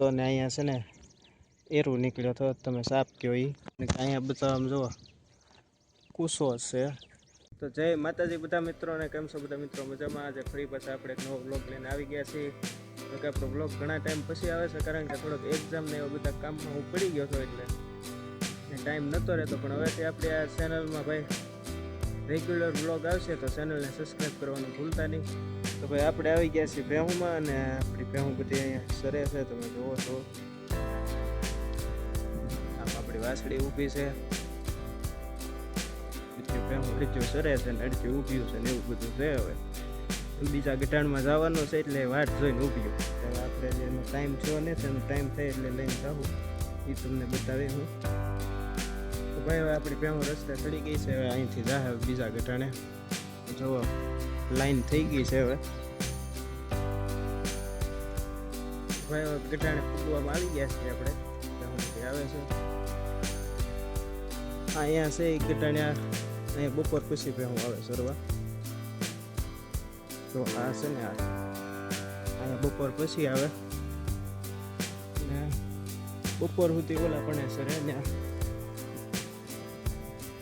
તો ને અહીંયા છે ને એરું નીકળ્યો હતો તમે સાપ કહો એ અહીંયા બતાવવામાં જુઓ કુસો છે. તો જય માતાજી બધા મિત્રોને, કેમ છો બધા મિત્રો? મજામાં? આજે ફરી પાછા આપણે એક નવો બ્લોગ લઈને આવી ગયા છીએ. તો કે આપણો બ્લોગ ઘણા ટાઈમ પછી આવે છે, કારણ કે થોડોક એક્ઝામ ને એવા બધા કામમાં હું પડી ગયો હતો એટલે. ટાઈમ નહોતો રહેતો, પણ હવેથી આપણે આ ચેનલમાં ભાઈ રેગ્યુલર બ્લોગ આવશે તો ચેનલને સબસ્ક્રાઈબ કરવાનું ભૂલતા નહીં. તો ભાઈ આપણે આવી ગયા છીએ ભેહુમાં અને આપણી ભેહું બધી અહીંયા સરે છે તમે જુઓ છો આમ આપણી વાસળી ઊભી છે. બીજું ભેહું સરે છે ને અડધ્યું ઊભ્યું છે ને એવું બધું છે હવે. બીજા ગટાણમાં જવાનું છે એટલે વાટ જોઈને ઊભ્યું હવે આપણે જેનો ટાઈમ થયો ને તેનો ટાઈમ થાય એટલે લઈને જાઉં. એ તમને બતાવી હું. ભાઈ, હવે આપણી ભેહું રસ્તે ચડી ગઈ છે, હવે અહીંથી જાહે બીજા ગટાણે જુઓ લાઈન થઈ ગઈ છે હવે. ભાઈ, હવે ગટાણે ફૂગવામાં આવી ગયા છે આપણે. આવે છે. અહીંયા છે એક ગટાણ્યા અહીંયા બપોર પછી ભેહું આવે સરવા. તો આ છે ને અહીંયા બપોર પછી આવે. બપોર સુધી ઓલા પણ સરે ને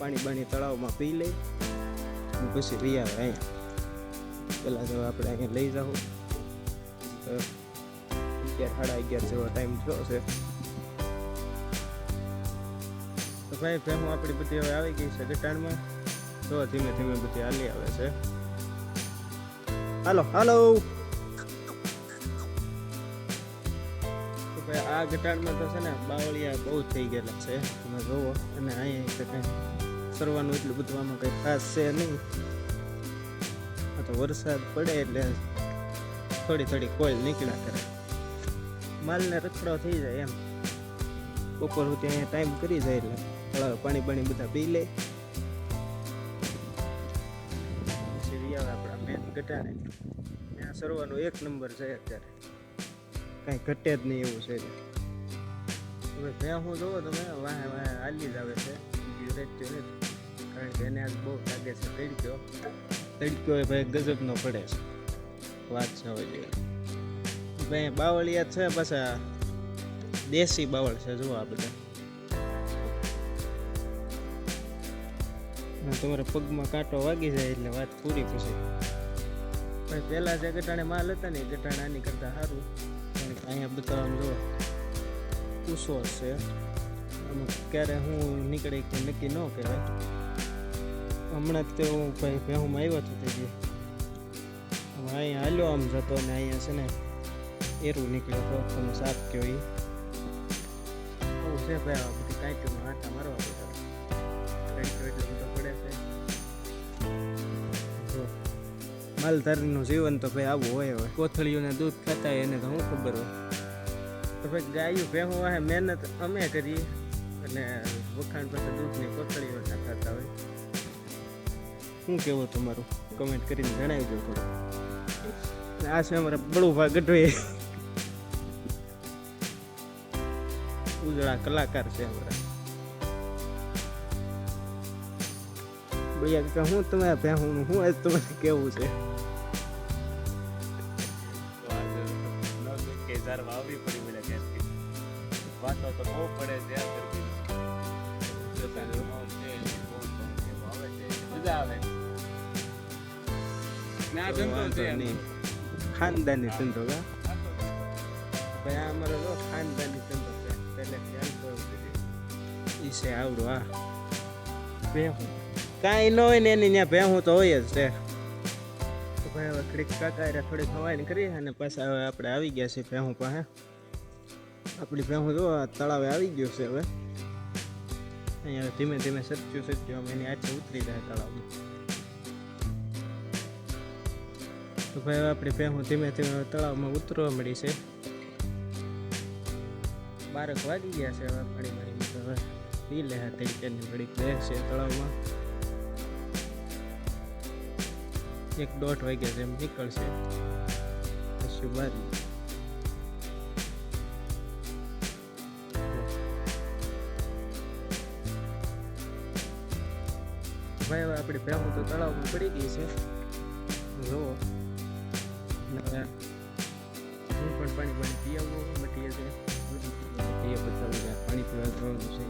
પાણી બાણી તળાવમાં પી લઈ અને પછી પી આવે અહીંયા. પહેલાં તો આપણે અહીંયા લઈ જાઓ. અગિયાર, સાડા અગિયાર જેવો ટાઈમ થયો છે. તો ભાઈ, ભેહું આપણી બધી હવે આવી ગઈ છે ગટાણમાં તો ધીમે ધીમે બધી હાલી આવે છે. હાલો હાલો. ભાઈ, આ ગટાણમાં તો છે ને બાવળિયા બહુ થઈ ગયેલા છે. તમે જોવો અને અહીંયા કંઈ સરવાનું એટલું બધું આમાં કંઈ ખાસ છે નહીં. આ તો વરસાદ પડે એટલે થોડી થોડી કોઈલ નીકળ્યા કરે. માલને રખડો થઈ જાય એમ. બપોર સુધી અહીંયા ટાઈમ કરી જાય એટલે તળાવે પાણી પાણી બધા પી લે. પછી આવે આપણા મેન ઘટાડે ત્યાં સરવાનું એક નંબર છે અત્યારે. કાંઈ ઘટે જ નહીં એવું છે. હવે ત્યાં હું જોવો તમે વાહે વાહે હાલી જ આવે છે. રહેતું નથી. કારણ કે એને આજ બહુ લાગે છે તડક્યો તડક્યો એ ભાઈ ગજબનો પડે છે. વાત છે હવે જોઈએ ભાઈ બાવળિયા છે પાછા. દેશી બાવળ છે જુઓ આ બધા. તમારા પગમાં કાંટો વાગી જાય એટલે વાત પૂરી પછી ભાઈ પહેલાં જે ગટાણે માલ હતા ને એ ગટાણે આની કરતાં સારું. કારણ કે અહીંયા બતાવવાનું જો કૂસો છે. અમુક ક્યારે હું નીકળે કે નક્કી ન કહેવાય. હમણાં જ તે હું ભાઈ ભેહુંમાં આવ્યો હતો તે જે હવે અહીંયા હાલ્યો આમ જતો ને અહીંયા છે ને એરું નીકળ્યો તો તમે સાપ કયો એ આવું છે ભાઈ આ બધી કાંઈકમાં આટા મારવા બધા કાંઈક એટલો બધો પડે છે. જો માલધારીનું જીવન તો ભાઈ આવું હોય હવે. કોથળીઓને દૂધ ખાતા હોય એને તો શું ખબર હોય. તો ભાઈ ગાયું ભેહું હોય મહેનત અમે કરીએ. અને વખાણ પાસે દૂધની કોથળીઓ ખાતા હોય. શું કેવું તમારું? કમેન્ટ કરીને જણાવી દો આ છે અમારા બળુભા ગઢવી ઉજળા કલાકાર છે અમારા. ભૈયા કે હું તમે ભેહું હું આજ તમારે કેવું છે? વાતો તો બહુ પડે. ખાનદાની ધંધો કા? ભાઈ આ અમારો જો ખાનદાની ધંધો છે. પેલે ઈ છે આવડું આ ભેહું. કાંઈ ન હોય ને એની ત્યાં ભેહું તો હોય જ છે. તો ભાઈ હવે ઘડીક કાકા થોડીક હવાઈ કરી અને પાછા હવે આપણે આવી ગયા છીએ ભેહું પાસે. આપણી ભેહું જો આ તળાવે આવી ગયું છે હવે. અહીંયા ધીમે ધીમે સચ્યું સચ્યું અમે એની આચે ઉતરી જાય તળાવમાં. તો ભાઈ, આપણી ભેહું ધીમે ધીમે તળાવમાં ઉતરવા મળી છે. બારક વાગી ગયા છે હવે પાણી મારી હવે પી લે તરીકેની ઘડીક રહેશે તળાવમાં. એક દોઢ વાગ્યા જેમ નીકળશે. પછી બાદ ભાઈ આપણી ભેહું તો તળાવમાં પડી ગઈ છે. જુઓ. હું પણ પાણી પાણી પી આવું મટીએ છે. એ બતાવું પાણી પીવા જવાનું છે.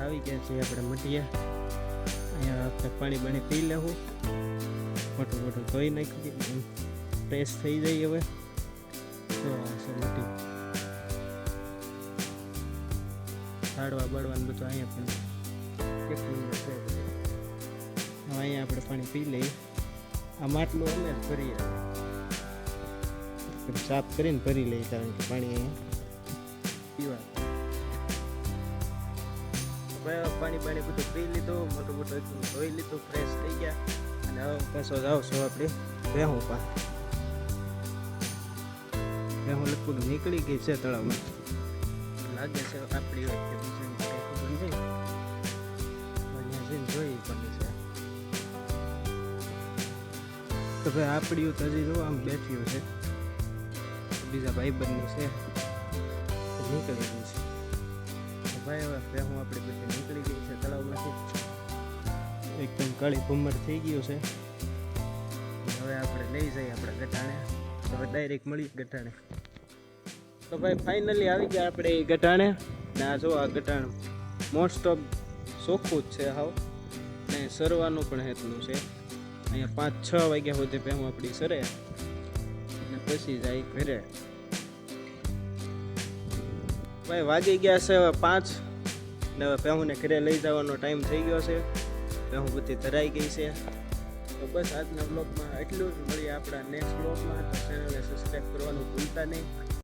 આવી ગયા છીએ આપણે મટીયા. અહીંયા આપણે પાણી બાણી પી લેવું. મોટું મોટું ધોઈ નાખી ફ્રેશ થઈ જાય હવે. તો આવશે છે મટી. સાડવા બળવાનું બધું અહીંયા પણ. છે. હવે અહીંયા આપણે પાણી પી લઈએ. આ માટલું અમે જ ભરીએ સાફ કરીને ભરી લઈએ કારણ કે પાણી પીવા પાણી પાણી બધું પી લીધું, મોટું મોટું ધોઈ લીધું ફ્રેશ થઈ ગયા. અને હવે પાછો જાઉં છો આપણે ભેહું પા ભેહું લગભગ નીકળી ગઈ છે તળાવમાં. લાગે છે આપણી હોય કે જઈને જોઈ પણ છે. તો ભાઈ આપણી તો હજી જો આમ બેઠ્યું છે. બીજા ભાઈબંધની છે. નીકળી ગયું છે. તો ભાઈ હવે હું આપણી બધી નીકળી ગઈ છે તળાવમાંથી. એકદમ કાળી ભમર થઈ ગયું છે. હવે આપણે લઈ જઈએ આપણે ગટાણે તો હવે ડાયરેક્ટ મળી ગટાણે તો ભાઈ ફાઇનલી આવી ગયા આપણે એ ગટાણે ને આ જો આ ગટાણ મોસ્ટ ઓફ ચોખ્ખું જ છે હાવ. ને સરવાનું પણ હેતનું છે. અહીંયા પાંચ છ વાગ્યા સુધી પહેલું આપણી સરે. અને પછી જાય ઘરે. ભાઈ વાગી ગયા છે હવે પાંચ. ને હવે પહેુંને ઘરે લઈ જવાનો ટાઈમ થઈ ગયો છે. પહેું બધી ધરાઈ ગઈ છે. તો બસ આજના બ્લોગમાં એટલું જ. મળીએ આપણા નેક્સ્ટ બ્લોગમાં તો ચેનલને સબસ્ક્રાઈબ કરવાનું ભૂલતા નહીં.